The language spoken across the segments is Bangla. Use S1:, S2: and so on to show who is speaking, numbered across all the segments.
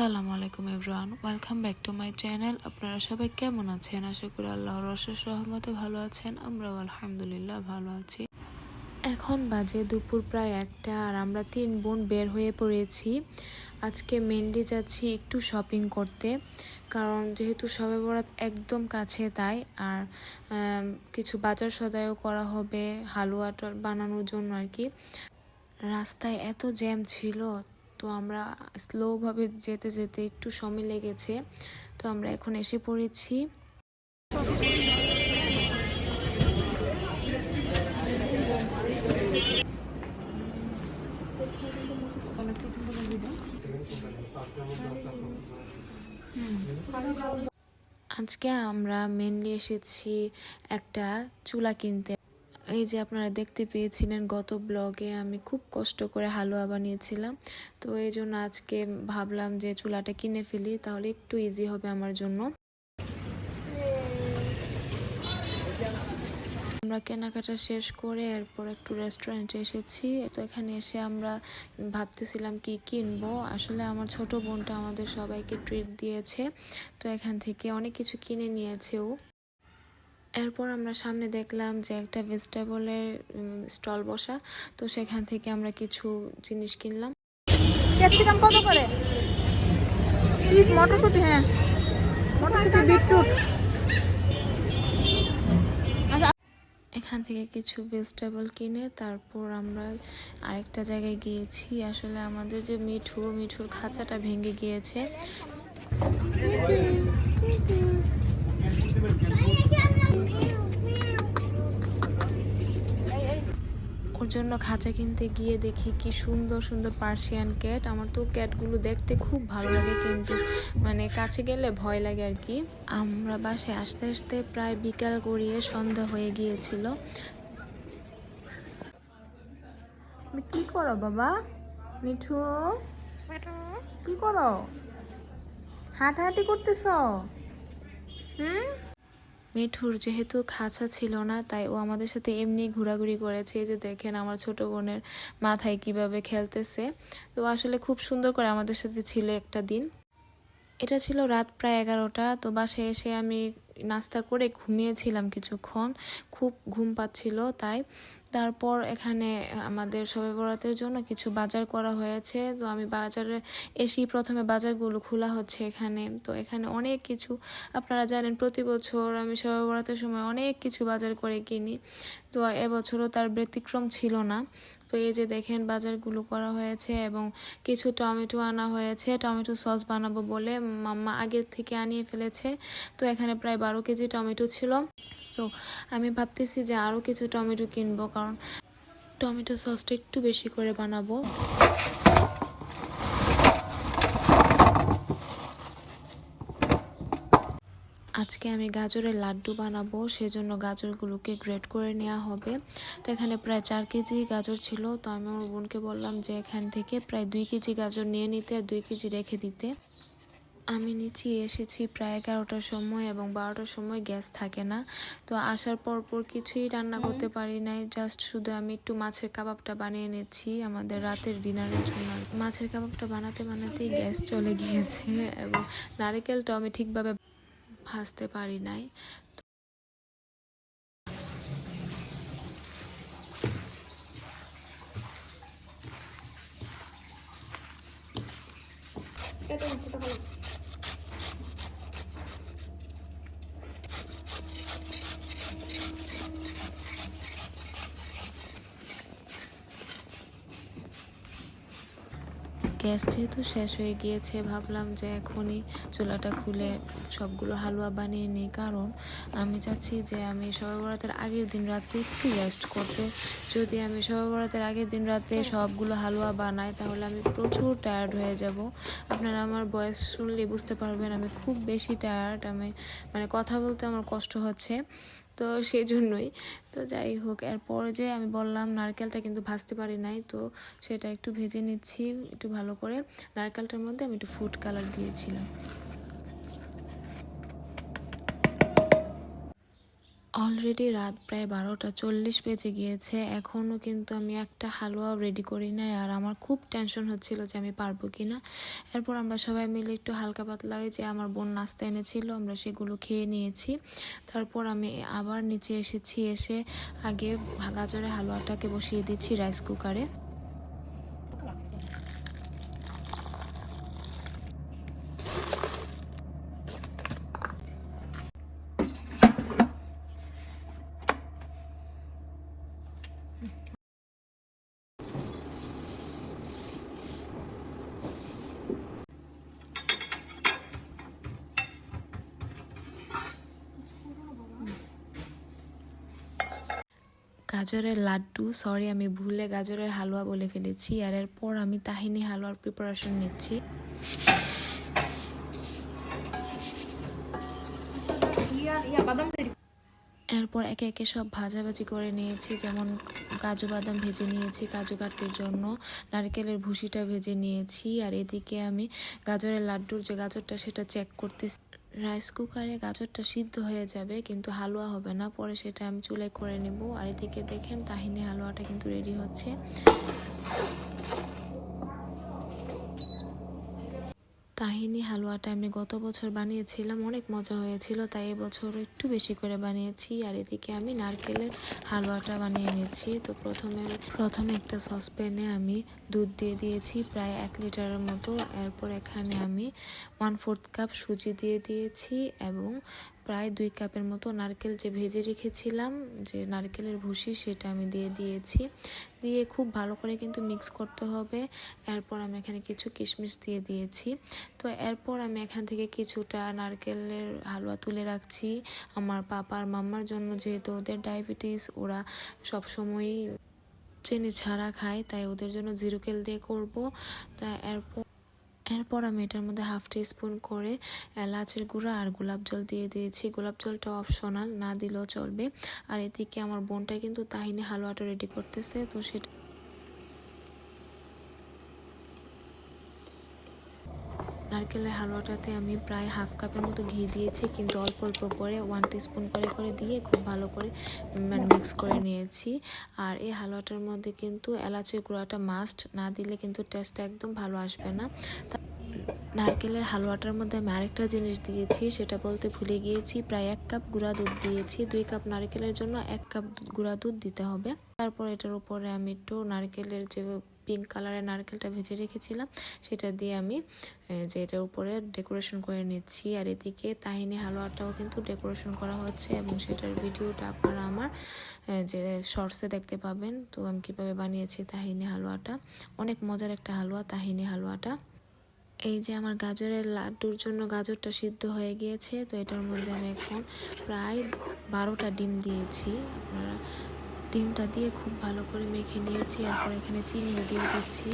S1: আসসালামু আলাইকুম everyone welcome back to my channel. আপনারা সবাই কেমন আছেন? আশা করি আল্লাহর অশেষ রহমতে ভালো আছেন। আমরাও আলহামদুলিল্লাহ ভালো আছি। এখন বাজে দুপুর প্রায় একটা আর আমরা তিন বোন বের হয়ে পড়েছি। আজকে মেনলি যাচ্ছি একটু শপিং করতে, কারণ যেহেতু সবে বরাত একদম কাছে তাই, আর কিছু বাজার সদায়ও করা হবে, হালুয়াটা বানানোর জন্য আর কি। রাস্তায় এত জ্যাম ছিল তো আমরা স্লোভাবে যেতে যেতে একটু সময় লেগেছে, তো আমরা এখন এসে পড়েছি। আজকে আমরা মেনলি এসেছি একটা চুলা কিনতে। এই যে আপনারা দেখতে পেয়েছিলেন গত ব্লগে আমি খুব কষ্ট করে হালুয়া বানিয়েছিলাম। তো এই জন্য আজকে ভাবলাম যে চুলাটা কিনে ফেলি, তাহলে একটু ইজি হবে আমার জন্য। আমরা কেনাকাটা শেষ করে এরপর একটু রেস্টুরেন্টে এসেছি। তো এখানে এসে আমরা ভাবতেছিলাম কি কিনবো। আসলে আমার ছোট বোনটা আমাদের সবাইকে ট্রিট দিয়েছে। তো এখান থেকে অনেক কিছু কিনে নিয়েছে ও। এরপর আমরা সামনে দেখলাম যে একটা ভেজিটেবলের স্টল বসা। তো সেখান থেকে আমরা কিছু জিনিস কিনলাম।
S2: ক্যাপসিকাম কত করে? পিস মটরশুঁটি হ্যাঁ। মটরশুঁটি বিটরুট। আচ্ছা
S1: এখান থেকে কিছু ভেজিটেবল কিনে তারপর আমরা আরেকটা জায়গায় গিয়েছি। আসলে আমাদের যে মিঠু মিঠুর খাঁচাটা ভেঙে গিয়েছে। ওর জন্য খাঁচা কিনতে গিয়ে দেখি কি সুন্দর সুন্দর পার্সিয়ান ক্যাট আমার তো ক্যাটগুলো দেখতে খুব ভালো লাগে কিন্তু মানে কাছে গেলে ভয় লাগে আর কি। আমরা বাসে আসতে আসতে প্রায় বিকাল গড়িয়ে সন্ধ্যা হয়ে গিয়েছিল।
S2: কি করো বাবা? মিঠু? কি করো? হাঁটাহাঁটি করতেছ?
S1: মিঠুর যেহেতু খাঁচা ছিল না, তাই ও আমাদের সাথে এমনি ঘোরাঘুরি করেছে। যে দেখেন আমার ছোট বোনের মাথায় কীভাবে খেলতেছে। তো আসলে খুব সুন্দর করে আমাদের সাথে ছিল একটা দিন। এটা ছিল রাত প্রায় এগারোটা। তো বাসায় এসে আমি নাস্তা করে ঘুমিয়েছিলাম কিছুক্ষণ। খুব ঘুম পাচ্ছিল তাই। তারপর এখানে আমাদের সবে বরাতের জন্য কিছু বাজার করা হয়েছে। তো আমি বাজারে এসেই প্রথমে বাজারগুলো খোলা হচ্ছে এখানে। তো এখানে অনেক কিছু, আপনারা জানেন প্রতি বছর আমি সবে বরাতের সময় অনেক কিছু বাজার করে কিনি। তো এবছরও তার ব্যতিক্রম ছিল না। তো এই যে দেখেন বাজারগুলো করা হয়েছে এবং কিছু টমেটো আনা হয়েছে। টমেটো সস বানাবো বলে মাম্মা আগের থেকে আনিয়ে ফেলেছে। তো এখানে প্রায় বারো কেজি টমেটো ছিল। তো আমি ভাবতেছি যে আরও কিছু টমেটো কিনবো, কারণ টমেটো সসটা একটু বেশি করে বানাবো। আজকে আমি গাজরের লাড্ডু বানাবো, সেজন্য গাজরগুলোকে গ্রেট করে নেওয়া হবে। তো এখানে প্রায় চার কেজি গাজর ছিল, তো আমি আমার বোনকে বললাম যে এখান থেকে প্রায় দুই কেজি গাজর নিয়ে নিতে আর দুই কেজি রেখে দিতে। আমি নিচে এসেছি প্রায় এগারোটার সময় এবং বারোটার সময় গ্যাস থাকে না। তো আসার পর পর কিছুই রান্না করতে পারি নাই, জাস্ট শুধু আমি একটু মাছের কাবাবটা বানিয়ে নিচ্ছি আমাদের রাতের ডিনারের জন্য মাছের কাবাবটা বানাতে বানাতেই গ্যাস চলে গিয়েছে এবং নারকেলটা আমি ঠিকভাবে ভাজতে পারি নাই। গ্যাস যেহেতু শেষ হয়ে গিয়েছে। ভাবলাম যে এখনই চুলাটা খুলে সবগুলো হালুয়া বানিয়ে নিই কারণ আমি চাচ্ছি যে আমি সবে বরাতের আগের দিন রাতে একটু রেস্ট করতে। যদি আমি সবে বরাতের আগের দিন রাতে সবগুলো হালুয়া বানাই তাহলে আমি প্রচুর টায়ার্ড হয়ে যাব। আপনারা আমার বয়স শুনলে বুঝতে পারবেন আমি খুব বেশি টায়ার্ড আমি মানে কথা বলতে আমার কষ্ট হচ্ছে। তো সেই জন্যই তো যাই হোক, এরপর যে আমি বললাম নারকেলটা কিন্তু ভাজতে পারি নাই, তো সেটা একটু ভেজে নিচ্ছি একটু ভালো করে। নারকেলটার মধ্যে আমি একটু ফুড কালার দিয়েছিলাম। অলরেডি রাত প্রায় বারোটা চল্লিশ বেজে গিয়েছে। এখনও কিন্তু আমি একটা হালুয়াও রেডি করি নাই আর আমার খুব টেনশন হচ্ছিল যে আমি পারব কি না এরপর আমরা সবাই মিলে একটু হালকা পাতলা হয়ে যে আমার বোন নাস্তা এনেছিল, আমরা সেগুলো খেয়ে নিয়েছি। তারপর আমি আবার নিচে এসেছি, এসে আগে গাজরের হালুয়াটাকে বসিয়ে দিচ্ছি রাইস কুকারে গাজরের লাড্ডু সরি আমি ভুলে গাজরের হালুয়া বলে ফেলেছি, আর এরপর আমি তাহিনি হালুয়ার প্রিপারেশন নিচ্ছি। এরপর একে একে সব ভাজাভাজি করে নিয়েছি, যেমন কাজু বাদাম ভেজে নিয়েছি কাজু কাটির জন্য, নারকেলের ভুসিটা ভেজে নিয়েছি, আর এদিকে আমি গাজরের লাড্ডুর যে গাজরটা সেটা চেক করতেছি। রাইস কুকারে গাজরটা সিদ্ধ হয়ে যাবে, কিন্তু হালুয়া হবে না। পরে সেটা আমি চুলে করে নেব। আর এদিকে দেখেন তাহিনী হালুয়াটা কিন্তু রেডি হচ্ছে। তাহিনী হালুয়াটা আমি গত বছর বানিয়েছিলাম, অনেক মজা হয়েছিল, তাই এবছর একটু বেশি করে বানিয়েছি। আর এদিকে আমি নারকেলের হালুয়াটা বানিয়ে নিয়েছি তো প্রথমে প্রথমে একটা সসপ্যানে আমি দুধ দিয়ে দিয়েছি, প্রায় এক লিটারের মতো। এরপর এখানে আমি ওয়ান ফোর্থ কাপ সুজি দিয়ে দিয়েছি এবং প্রায় দুই কাপের মতো নারকেল যে ভেজে রেখেছিলাম, যে নারকেলের ভুসি সেটা আমি দিয়ে দিয়েছি। দিয়ে খুব ভালো করে কিন্তু মিক্স করতে হবে। এরপর আমি এখানে কিছু কিশমিশ দিয়ে দিয়েছি। তো এরপর আমি এখান থেকে কিছুটা নারকেলের হালুয়া তুলে রাখছি। আমার পাপার মাম্মার জন্য যেহেতু ওদের ডায়াবেটিস, ওরা সবসময়ই চিনি ছাড়া খায়, তাই ওদের জন্য জিরোকেল দিয়ে করব। তা এরপর এরপর আমি এটার মধ্যে হাফ টি স্পুন করে এলাচের গুঁড়া আর গোলাপ জল দিয়ে দিয়েছি। গোলাপ জলটা অপশনাল, না দিলেও চলবে। আর এদিকে আমার বোনটা কিন্তু তাহিনী হালুয়াটা রেডি করতেছে, তো সেটা নারকেলের হালুয়াটাতে আমি প্রায় হাফ কাপের মতো ঘি দিয়েছি, কিন্তু অল্প অল্প করে ওয়ান স্পুন করে করে দিয়ে খুব ভালো করে মানে মিক্স করে নিয়েছি। আর এই হালুয়াটার মধ্যে কিন্তু এলাচের গুঁড়াটা মাস্ট না দিলে কিন্তু টেস্টটা একদম ভালো আসবে না। নারকেলের হালুয়াটার মধ্যে আমি আরেকটা জিনিস দিয়েছি, সেটা বলতে ভুলে গিয়েছি। প্রায় এক কাপ গুঁড়া দুধ দিয়েছি, দুই কাপ নারকেলের জন্য এক কাপ গুঁড়া দুধ দিতে হবে। তারপর এটার উপরে আমি একটু নারকেলের যে পিঙ্ক কালারের নারকেলটা ভেজে রেখেছিলাম, সেটা দিয়ে আমি যে এটার উপরে ডেকোরেশন করে নিচ্ছি। আর এদিকে তাহিনি হালুয়াটাও কিন্তু ডেকোরেশন করা হচ্ছে এবং সেটার ভিডিওটা আপনারা আমার যে শর্টসে দেখতে পাবেন। তো আমি কীভাবে বানিয়েছি তাহিনি হালুয়াটা? অনেক মজার একটা হালুয়া, তাহিনি হালুয়াটা। এই যে আমার গাজরের লাড্ডুর জন্য গাজরটা সিদ্ধ হয়ে গিয়েছে, তো এটার মধ্যে আমি এখন প্রায় বারোটা ডিম দিয়েছি। আপনারা ডিমটা দিয়ে খুব ভালো করে মেখে নিয়েছি। এরপর এখানে চিনিও দিয়ে দিচ্ছি।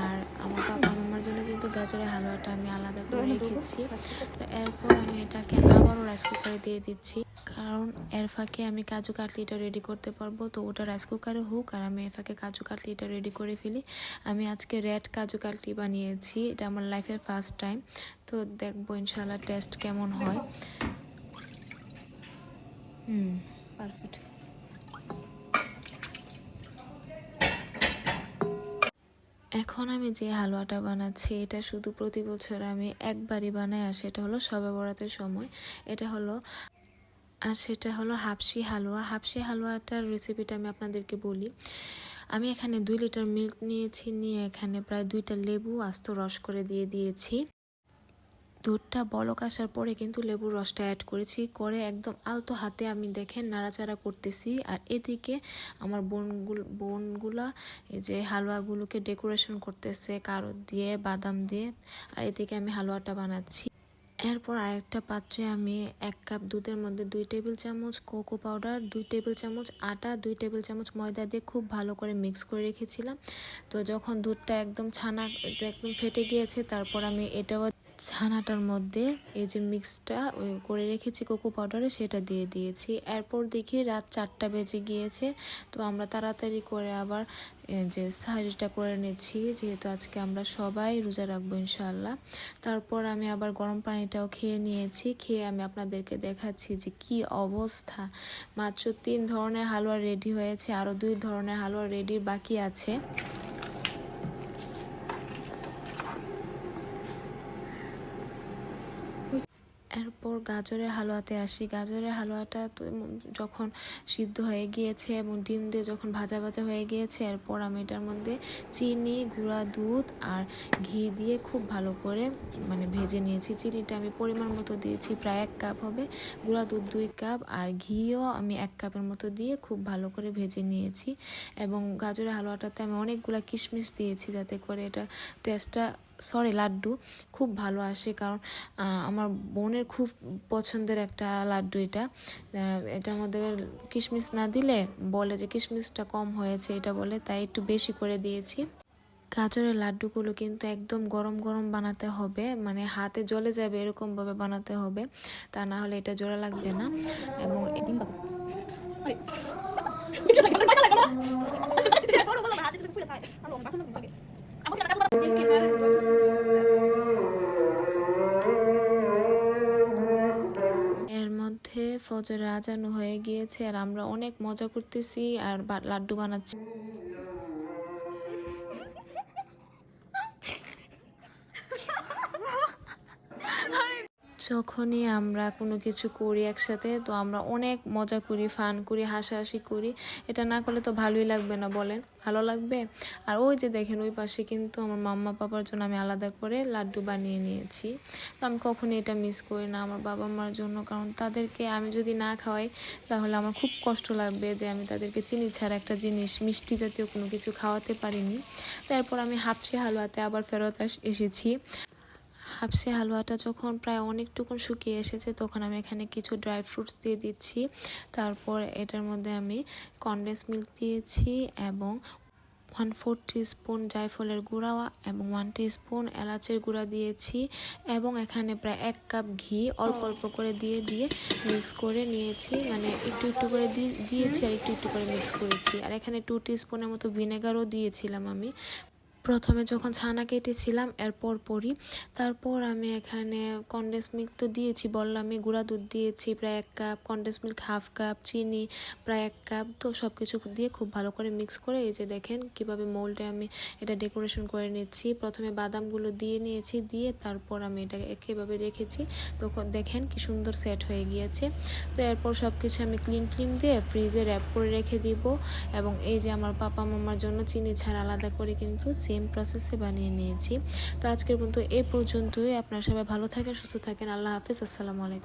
S1: আর আমার বাবা মামার জন্য কিন্তু গাজরের হালুয়াটা আমি আলাদা করে রেখেছি। তো এরপর আমি এটাকে আবারও রাইস কুকারে দিয়ে দিচ্ছি। কারণ এর ফাঁকে আমি কাজু কাটলিটা রেডি করতে পারব। তো ওটা রাইস কুকারে হোক আর আমি এর ফাঁকে কাজু কাটলিটা রেডি করে ফেলি। আমি আজকে রেড কাজু কাটলি বানিয়েছি। এটা আমার লাইফের ফার্স্ট টাইম তো দেখব ইনশাল্লাহ টেস্ট কেমন হয়।
S2: হুম। পারফেক্ট
S1: এখন আমি যে হালুয়াটা বানাচ্ছি, এটা শুধু প্রতি বছর আমি একবারই বানাই, আর সেটা হলো সবে বরাতের সময়। এটা হলো, আর সেটা হলো হাফসি হালুয়া। হাফসি হালুয়াটার রেসিপিটা আমি আপনাদেরকে বলি। আমি এখানে দুই লিটার মিল্ক নিয়েছি, নিয়ে এখানে প্রায় দুইটা লেবু আস্ত রস করে দিয়ে দিয়েছি। দুধটা বলক আসার পরে কিন্তু লেবুর রসটা অ্যাড করেছি। করে একদম আলতো হাতে আমি দেখেন নাড়াচাড়া করতেছি। আর এদিকে আমার বোনগুলো বোনগুলা এই যে হালুয়াগুলোকে ডেকোরেশন করতেছে, কারোর দিয়ে, বাদাম দিয়ে। আর এদিকে আমি হালুয়াটা বানাচ্ছি। এরপর আরেকটা পাত্রে আমি এক কাপ দুধের মধ্যে দুই টেবিল চামচ কোকো পাউডার, দুই টেবিল চামচ আটা, দুই টেবিল চামচ ময়দা দিয়ে খুব ভালো করে মিক্স করে রেখেছিলাম। তো যখন দুধটা একদম ছানা একদম ফেটে গিয়েছে, তারপর আমি এটাও ছানাটার মধ্যে এই যে মিক্সটা করে রেখেছি কোকো পাউডারে সেটা দিয়ে দিয়েছি। এরপর দেখি রাত চারটা বেজে গিয়েছে, তো আমরা তাড়াতাড়ি করে আবার যে সাহারিটা করে নিচ্ছি, যেহেতু আজকে আমরা সবাই রোজা রাখব ইনশাল্লাহ তারপর আমি আবার গরম পানিটাও খেয়ে নিয়েছি, খেয়ে আমি আপনাদেরকে দেখাচ্ছি যে কি অবস্থা। মাত্র তিন ধরনের হালুয়া রেডি হয়েছে, আরও দুই ধরনের হালুয়া রেডি বাকি আছে। এরপর গাজরের হালুয়াতে আসি। গাজরের হালুয়াটা যখন সিদ্ধ হয়ে গিয়েছে এবং ডিম দিয়ে যখন ভাজা ভাজা হয়ে গিয়েছে, এরপর আমি এটার মধ্যে চিনি, গুঁড়া দুধ আর ঘি দিয়ে খুব ভালো করে মানে ভেজে নিয়েছি। চিনিটা আমি পরিমাণ মতো দিয়েছি, প্রায় এক কাপ হবে। গুঁড়া দুধ দুই কাপ আর ঘিও আমি এক কাপের মতো দিয়ে খুব ভালো করে ভেজে নিয়েছি। এবং গাজরের হালুয়াটাতে আমি অনেকগুলো কিশমিশ দিয়েছি যাতে করে এটা টেস্টটা সরি, লাড্ডু খুব ভালো আসে কারণ আমার বোনের খুব পছন্দের একটা লাড্ডু এটা। এটার মধ্যে কিশমিশ না দিলে বলে যে কিশমিশটা কম হয়েছে এটা বলে, তাই একটু বেশি করে দিয়েছি। গাজরের লাড্ডুগুলো কিন্তু একদম গরম গরম বানাতে হবে মানে হাতে জ্বলে যাবে এরকমভাবে বানাতে হবে, তা না হলে এটা জোড়া লাগবে না। এবং এর মধ্যে ফজরের আজান হয়ে গিয়েছে আর আমরা অনেক মজা করতেছি আর লাড্ডু বানাচ্ছি। যখনই আমরা কোনো কিছু করি একসাথে, তো আমরা অনেক মজা করি, ফান করি, হাসাহাসি করি। এটা না করলে তো ভালোই লাগবে না বলেন। ভালো লাগবে? আর ওই যে দেখেন ওই পাশে কিন্তু আমার মাম্মা পাপার জন্য আমি আলাদা করে লাড্ডু বানিয়ে নিয়েছি। তো আমি কখনোই এটা মিস করি না আমার বাবা মার জন্য, কারণ তাদেরকে আমি যদি না খাওয়াই, তাহলে আমার খুব কষ্ট লাগবে যে আমি তাদেরকে চিনি ছাড়া একটা জিনিস, মিষ্টি জাতীয় কোনো কিছু খাওয়াতে পারিনি। তারপর আমি হাফসি হালুয়াতে আবার ফেরত এসেছি। হাফসি হালুয়াটা যখন প্রায় অনেকটুকুন শুকিয়ে এসেছে, তখন আমি এখানে কিছু ড্রাই ফ্রুটস দিয়ে দিচ্ছি। তারপর এটার মধ্যে আমি কনডেন্স মিল্ক দিয়েছি এবং ওয়ান ফোর স্পুন জায়ফলের গুঁড়া এবং ওয়ান স্পুন এলাচের গুঁড়া দিয়েছি এবং এখানে প্রায় এক কাপ ঘি অল্প অল্প করে দিয়ে দিয়ে মিক্স করে নিয়েছি। মানে একটু একটু করে দিয়েছি আর একটু একটু করে মিক্স করেছি। আর এখানে টু স্পুনের মতো ভিনেগারও দিয়েছিলাম আমি। প্রথমে যখন ছানা কেটেছিলাম এরপর পরপরই। তারপর আমি এখানে কন্ডেন্স মিল্ক তো দিয়েছি বললামই গুঁড়া দুধ দিয়েছি, প্রায় এক cup condense milk half cup চিনি, প্রায় এক কাপ তো সব কিছু দিয়ে খুব ভালো করে মিক্স করে এই যে দেখেন কীভাবে মোল্ডে আমি এটা ডেকোরেশন করে নিচ্ছি। প্রথমে বাদামগুলো দিয়ে নিয়েছি, দিয়ে তারপর আমি এটা একেভাবে রেখেছি। তখন দেখেন কি সুন্দর সেট হয়ে গিয়েছে। তো এরপর সব কিছু আমি ক্লিন ফিল্ম দিয়ে ফ্রিজে র্যাপ করে রেখে দিব। এবং এই যে আমার পাপা মামার জন্য চিনি ছাড়া আলাদা করে কিন্তু সেম প্রসেসে বানিয়ে নিয়েছি। তো আজকের পর্যন্ত এ পর্যন্তই। আপনারা সবাই ভালো থাকেন, সুস্থ থাকেন। আল্লাহ হাফিজ। আসসালামু আলাইকুম।